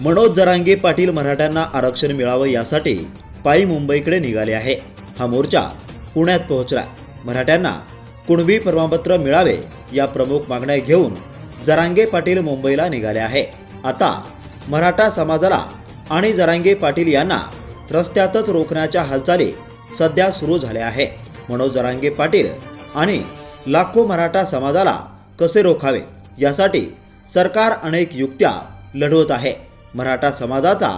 मनोज जरांगे पाटील मराठ्यांना आरक्षण मिळावं यासाठी पायी मुंबईकडे निघाले आहे. हा मोर्चा पुण्यात पोहोचला मराठ्यांना कुणबी प्रमाणपत्र मिळावे या प्रमुख मागण्या घेऊन जरांगे पाटील मुंबईला निघाले आहे. आता मराठा समाजाला आणि जरांगे पाटील यांना रस्त्यातच रोखण्याच्या हालचाली सध्या सुरू झाल्या आहे मनोज जरांगे पाटील आणि लाखो मराठा समाजाला कसे रोखावे यासाठी सरकार अनेक युक्त्या लढवत आहे. मराठा समाजाचा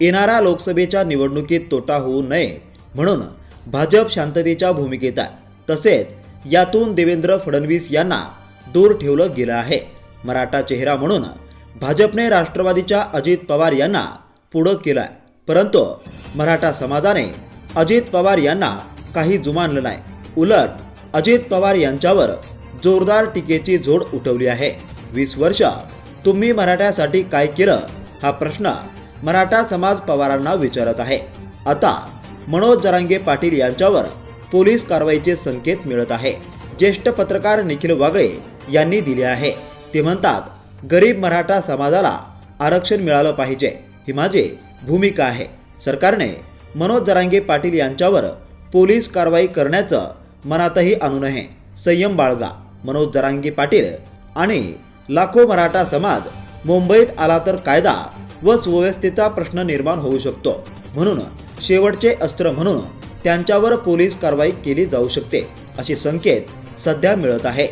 येणाऱ्या लोकसभेच्या निवडणुकीत तोटा होऊ नये म्हणून भाजप शांततेच्या भूमिकेत आहे. तसेच यातून देवेंद्र फडणवीस यांना दूर ठेवलं गेलं आहे. मराठा चेहरा म्हणून भाजपने राष्ट्रवादीच्या अजित पवार यांना पुढं केलं आहे. परंतु मराठा समाजाने अजित पवार यांना काही जुमानलं नाही. उलट अजित पवार यांच्यावर जोरदार टीकेची जोड उठवली आहे. वीस वर्ष तुम्ही मराठ्यासाठी काय केलं? हा प्रश्न मराठा समाज पवारांना विचारत आहे. आता मनोज जरांगे पाटील यांच्यावर पोलीस कारवाईचे संकेत मिळत आहे. ज्येष्ठ पत्रकार निखिल वागळे यांनी दिले आहे. ते म्हणतात गरीब मराठा समाजाला आरक्षण मिळालं पाहिजे. ही माझी भूमिका आहे. सरकारने मनोज जरांगे पाटील यांच्यावर पोलीस कारवाई करण्याचं मनातही आणू नये. संयम बाळगा. मनोज जरांगे पाटील आणि लाखो मराठा समाज मुंबईत आला तर कायदा व सुव्यवस्थेचा प्रश्न निर्माण होऊ शकतो. म्हणून शेवटचे अस्त्र म्हणून त्यांच्यावर पोलीस कारवाई केली जाऊ शकते असे संकेत सध्या मिळत आहे.